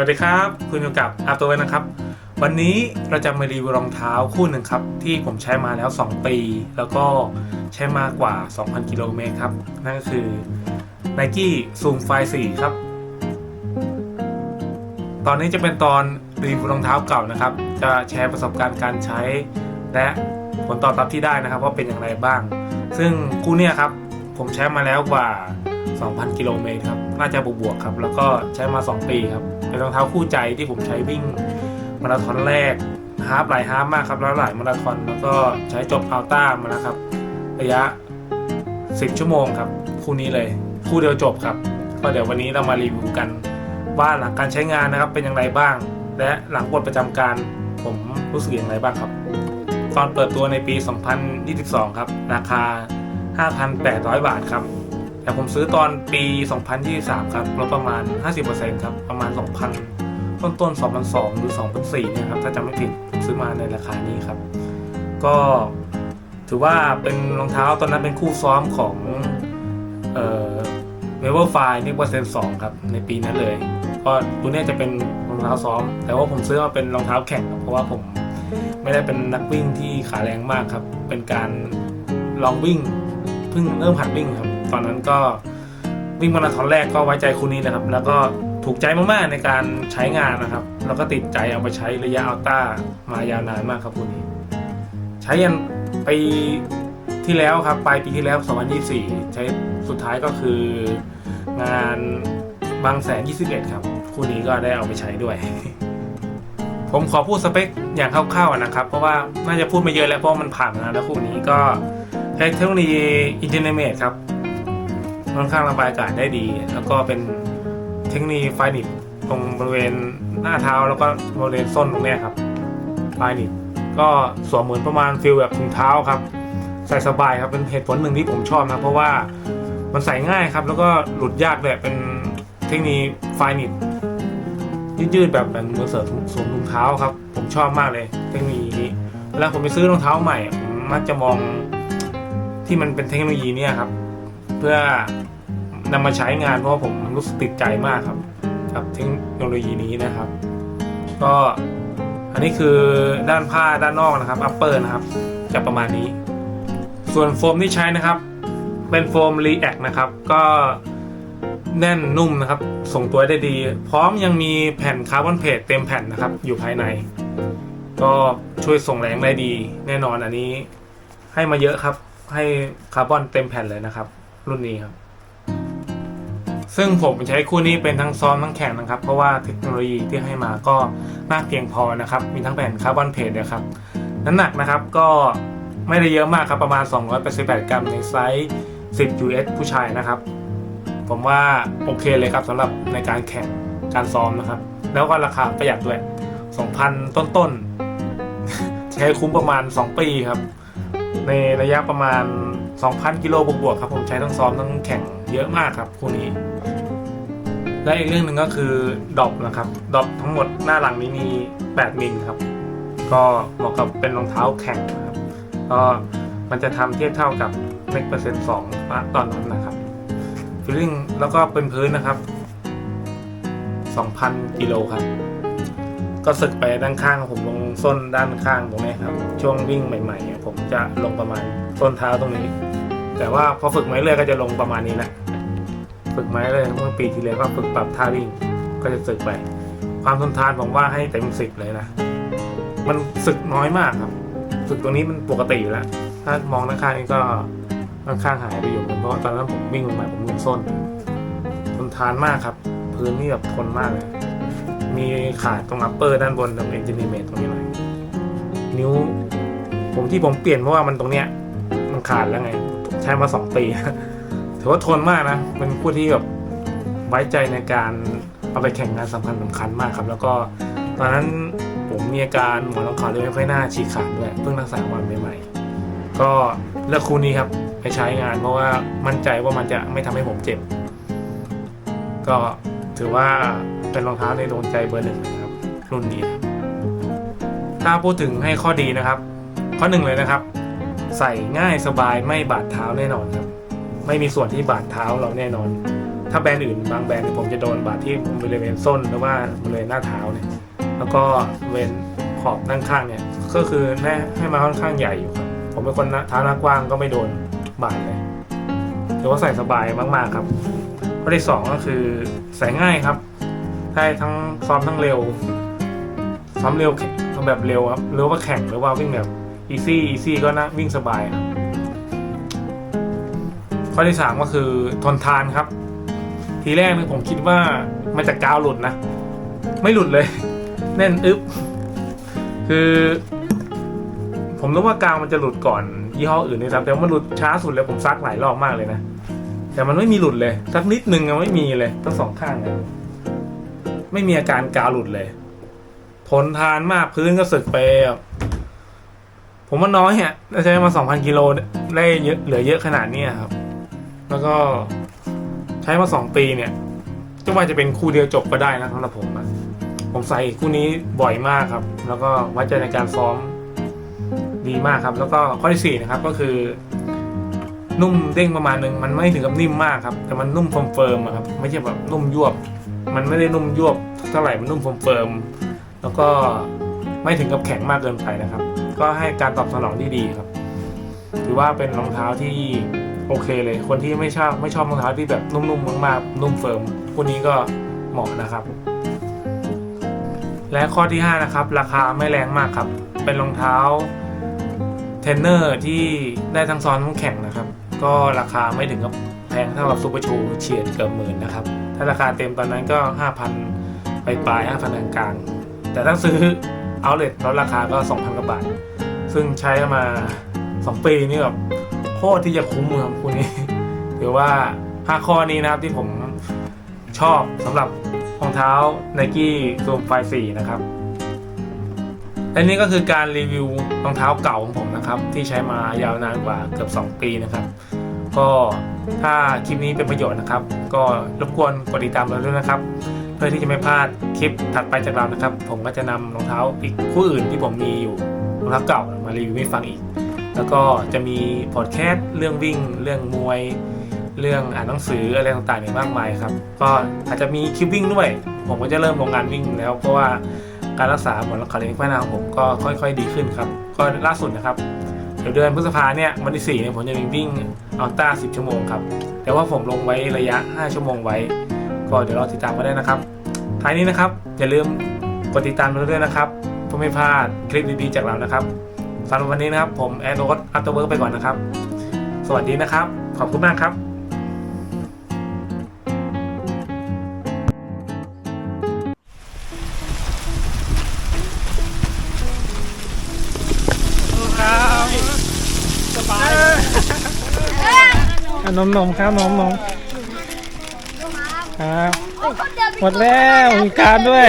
วัสดีครับคุณอยู่กับอาตัวนะครับ วันนี้เราจะมารีวิวรองเท้าคู่หนึ่งครับ ที่ผมใช้มาแล้ว 2 ปี แล้วก็ใช้มากกว่า 2,000 กิโลเมตรครับ นั่นก็คือ Nike Zoom f l 4ครับ ตอนนี้จะเป็นตอนรีวิวรองเท้าเก่านะครับ จะแชร์ประสบการณ์การใช้ และผลตอบรับที่ได้นะครับว่าเป็นอย่างไรบ้าง ซึ่งคู่เนี้ยครับผมใช้มาแล้วกว่า 2,000 กิโลเมตรครับ น่าจะบวกๆครับ แล้วก็ใช้มา 2 ปีครับ เป็นรองเท้าคู่ใจที่ผมใช้วิ่งมาราธอนแรกฮาล์ฟหลายฮาล์ฟมากครับ แล้วหลายมาราธอนแล้วก็ใช้จบอัลต้ามาแล้วครับระยะ 10 ชั่วโมงครับ คู่นี้เลย คู่เดียวจบครับ ก็เดี๋ยววันนี้เรามารีวิวกันว่าหลังการใช้งานนะครับเป็นอย่างไรบ้าง และหลังปลดประจำการผมรู้สึกอย่างไรบ้างครับ ตอนเปิดตัวในปี 2022 ครับ ราคา 5,800 บาทครับ แต่ผมซื้อตอนปี 2023 ครับลดประมาณ 50%ครับ ประมาณ 2,000 ต้นต้น2,200หรือ2,400เนี่ยครับ ถ้าจำไม่ผิดซื้อมาในราคานี้ครับ ก็ถือว่าเป็นรองเท้าตอนนั้นเป็นคู่ซ้อมของเอ่อเวเวอร์ไฟนี่เปอร์เซ็นต์สองครับ ในปีนั้นเลย ก็ตัวเนี้ยจะเป็นรองเท้าซ้อม แต่ว่าผมซื้อมาเป็นรองเท้าแข่งเพราะว่าผมไม่ได้เป็นนักวิ่งที่ขาแรงมากครับ เป็นการลองวิ่งเพิ่งเริ่มหัดวิ่งครับ ตอนนั้นก็วิ่งมาราธอนแรกก็ไว้ใจคู่นี้นะครับ แล้วก็ถูกใจมากๆในการใช้งานนะครับ แล้วก็ติดใจเอาไปใช้ระยะอัลต้ามายาวนานมากครับคู่นี้ ใช้ยันปีที่แล้วครับปลายปีที่แล้ว 2024 ใช้สุดท้ายก็คืองานบางแสน 21 ครับ คู่นี้ก็ได้เอาไปใช้ด้วย ผมขอพูดสเปคอย่างคร่าวๆนะครับ เพราะว่าน่าจะพูดไม่เยอะแล้วเพราะมันผ่านมาแล้วคู่นี้ก็เทคโนโลยีอินเทอร์เน็ตครับ ค่อนข้างระบายอากาศได้ดี แล้วก็เป็นเทคโนโลยีไฟนิตตรงบริเวณหน้าเท้าแล้วก็บริเวณส้นตรงนี้ครับไฟนิตก็สวมเหมือนประมาณฟิลแบบถุงเท้าครับ ใส่สบายครับเป็นเหตุผลหนึ่งที่ผมชอบนะเพราะว่ามันใส่ง่ายครับ แล้วก็หลุดยากแบบเป็นเทคนิคไฟนิตยืดๆแบบเหมือนเสือสวมถุงเท้าครับ ผมชอบมากเลยเทคโนโลยีนี้เวลาผมไปซื้อรองเท้าใหม่มักจะมองที่มันเป็นเทคโนโลยีเนี่ยครับ พื่อนำมาใช้งานเพราะผมรู้สึกติดใจมากครับ กับเทคโนโลยีนี้นะครับ ก็อันนี้คือด้านผ้าด้านนอกนะครับอัปเปอร์นะครับจะประมาณนี้ ส่วนโฟมที่ใช้นะครับ เป็นโฟม React นะครับ ก็แน่นนุ่มนะครับ ส่งตัวได้ดี พร้อมยังมีแผ่นคาร์บอนเพลทเต็มแผ่นนะครับ อยู่ภายใน ก็ช่วยส่งแรงได้ดี แน่นอนอันนี้ให้มาเยอะครับ ให้คาร์บอนเต็มแผ่นเลยนะครับ รุ่นนี้ครับ ซึ่งผมใช้คู่นี้เป็นทั้งซ้อมทั้งแข่งนะครับ เพราะว่าเทคโนโลยีที่ให้มาก็มากเพียงพอนะครับ มีทั้งแผ่นคาร์บอนเพจนะครับ น้ำหนักนะครับก็ไม่ได้เยอะมากครับประมาณ 288 กรัมในไซส์ 10 US ผู้ชายนะครับ ผมว่าโอเคเลยครับสำหรับในการแข่งการซ้อมนะครับ แล้วก็ราคาประหยัดด้วย 2,000 ต้นๆ ใช้คุ้มประมาณ 2 ปีครับ ในระยะประมาณ 2,000 กิโลบวกๆครับผมใช้ทั้งซ้อมทั้งแข่งเยอะมากครับคู่นี้ และอีกเรื่องหนึ่งก็คือดอปนะครับดอปทั้งหมดหน้าหลังนี้มี 8 มิลครับ ก็เหมาะกับเป็นรองเท้าแข่งนะครับก็มันจะทำเทียบเท่ากับเล็กเปอร์เซ็นต์สองตอนนั้นนะครับฟิลลิ่งแล้วก็เป็นพื้นนะครับ 2,000 กิโลครับ ก็สึกไปด้านข้างผมลงส้นด้านข้างตรงนี้ครับ ช่วงวิ่งใหม่ๆ ผมจะลงประมาณส้นเท้าตรงนี้ แต่ว่าพอฝึกไม้เรื่อยก็จะลงประมาณนี้แหละฝึกไม้เลยเมื่อปีที่แล้วก็ฝึกปรับท่าวิ่งก็จะสึกไป ความทนทานผมว่าให้เต็มสิบเลยนะมันสึกน้อยมากครับ ฝึกตรงนี้มันปกติอยู่แล้วถ้ามองด้านข้างนี้ก็ด้านข้างหายไปอยู่เพราะตอนนั้นผมวิ่งใหม่ผมวิ่งส้นทนทานมากครับ พื้นนี่แบบทนมากเลย มีขาดตรงอัปเปอร์ด้านบนตรงเอนจิเนียร์ตรงนี้หน่อยนิ้ว ผมที่ผมเปลี่ยนเพราะว่ามันตรงเนี้ย มันขาดแล้วไง ใช้มาสองปีถือว่าทนมากนะเป็นผู้ที่แบบไว้ใจในการเอาไปแข่งงานสำคัญสำคัญมากครับ แล้วก็ตอนนั้นผมมีอาการหมอนรองขาเลยไม่ค่อยน่าฉีกขาดด้วยเพิ่งรักษาวันใหม่ๆก็เลือกคู่นี้ครับไปใช้งานเพราะว่ามั่นใจว่ามันจะไม่ทำให้ผมเจ็บ ก็ ถือว่าเป็นรองเท้าในดวงใจเบอร์หนึ่งนะครับ รุ่นนี้ ถ้าพูดถึงให้ข้อดีนะครับ ข้อหนึ่งเลยนะครับ ใส่ง่ายสบายไม่บาดเท้าแน่นอนครับ ไม่มีส่วนที่บาดเท้าเราแน่นอน ถ้าแบรนด์อื่นบางแบรนด์ผมจะโดนบาดที่บริเวณส้นหรือว่าบริเวณหน้าเท้าเนี่ยแล้วก็บริเวนขอบด้านข้างเนี่ยก็คือแน่ให้มาค่อนข้างใหญ่อยู่ครับ ผมเป็นคนเท้าหน้ากว้างก็ไม่โดนบาดเลยถือว่าใส่สบายมากๆครับ ข้อที่สองก็คือใส่ง่ายครับ ได้ทั้งซ้อมทั้งเร็ว ซ้อมเร็วแข่งแบบเร็วครับหรือว่าแข่งหรือว่าวิ่งแบบอีซี่อีซี่ก็นะวิ่งสบายครับข้อที่สามก็คือทนทานครับ ทีแรกนี่ผมคิดว่ามันจะกาวหลุดนะ ไม่หลุดเลย แน่นอึ๊บคือ ผมนึกว่ากาวมันจะหลุดก่อนยี่ห้ออื่นนี่ครับแต่มันหลุดช้าสุดเลยผมซักหลายรอบมากเลยนะ แต่มันไม่มีหลุดเลยสักนิดนึงอะไม่มีเลยทั้งสองข้างเลยไม่มีอาการกาวหลุดเลยทนทานมากพื้นก็สึกไปผมว่าน้อยอะใช้มาสองพันกิโลได้เยอะเหลือเยอะขนาดนี้ครับ แล้วก็ใช้มาสองปีเนี่ยจะว่าจะเป็นคู่เดียวจบก็ได้นะสำหรับผมอะผมใส่คู่นี้บ่อยมากครับ แล้วก็ไว้ใจในการซ้อมดีมากครับ แล้วก็ข้อที่สี่นะครับก็คือ นุ่มเด้งประมาณนึงมันไม่ถึงกับนิ่มมากครับ แต่มันนุ่มเฟิร์มครับไม่ใช่แบบนุ่มยวบ มันไม่ได้นุ่มยวบเท่าไหร่มันนุ่มเฟิร์มแล้วก็ไม่ถึงกับแข็งมากเกินไปนะครับ ก็ให้การตอบสนองที่ดีครับถือว่าเป็นรองเท้าที่โอเคเลย คนที่ไม่ชอบไม่ชอบรองเท้าที่แบบนุ่มๆมากๆนุ่มเฟิร์มพวกนี้ก็เหมาะนะครับ และข้อที่ 5 นะครับ ราคาไม่แรงมากครับ เป็นรองเท้าเทรนเนอร์ที่ได้ทั้งซ้อนทั้งแข่งนะครับ ก็ราคาไม่ถึงกับแพงเท่ากับซูเปอร์ชูเฉียดเกือบหมื่นนะครับ ถ้าราคาเต็มตอนนั้นก็ 5,000ไปปลายๆ5,000กลางๆแต่ถ้าซื้อเอาเล t ลดราคาก็ 2,000กว่าบาท ซึ่งใช้มา 2 ปีนี่แบบโคตรที่จะคุ้มครับคู่นี้ถือว่า5ข้อนี้นะครับที่ผมชอบสำหรับรองเท้า Nike Zoom ไฟ4นะครับ และนี่ก็คือการรีวิวรองเท้าเก่าของผมนะครับ ที่ใช้มายาวนานกว่าเกือบ 2 ปีนะครับ ก็ถ้าคลิปนี้เป็นประโยชน์นะครับ ก็รบกวนกดติดตามเราด้วยนะครับ เพื่อที่จะไม่พลาดคลิปถัดไปจากเรานะครับ ผมก็จะนำรองเท้าอีกคู่อื่นที่ผมมีอยู่รองเท้าเก่ามารีวิวให้ฟังอีก แล้วก็จะมีพอดแคสต์เรื่องวิ่ง เรื่องมวย เรื่องอ่านหนังสืออะไรต่างๆเนี่ยมากมายครับ ก็อาจจะมีคลิปวิ่งด้วย ผมก็จะเริ่มลงงานวิ่งแล้วเพราะว่า การรักษาหมอนรองคาเรนพัฒนาของผมก็ค่อย ๆ ดีขึ้นครับ ก็ล่าสุดนะครับเดี๋ยวเดือนพฤษภาเนี่ยวันที่4เนี่ยผมจะวิ่งอัลต้า10 ชั่วโมงครับ แต่ว่าผมลงไว้ระยะ 5 ชั่วโมงไว้ ก็เดี๋ยวรอติดตามกันได้นะครับ ท้ายนี้นะครับ อย่าลืมกดติดตามเราด้วยนะครับเพื่อไม่พลาดคลิปดีๆจากเรานะครับสำหรับวันนี้นะครับผมแอดโรสอัตเตอร์เวิร์กไปก่อนนะครับ สวัสดีนะครับ ขอบคุณมากครับ นมนมครับนมนมครับหมดแล้วมีการด้วย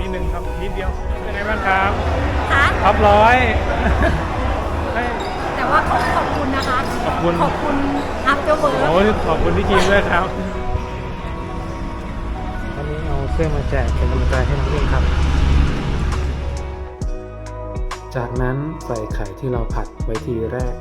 นิดนึงครับนิดเดียวเป็นไงบ้างครับคะท็อปร้อยให้แต่ว่าขอขอบคุณนะคะ ขอบคุณ ขอบคุณ After Work โอ้ยขอบคุณพี่กีมด้วยครับวันนี้เอาเสื้อมาแจกเป็นกำลังใจให้น้องเล่นครับ จากนั้นใส่ไข่ที่เราผัดไว้ทีแรก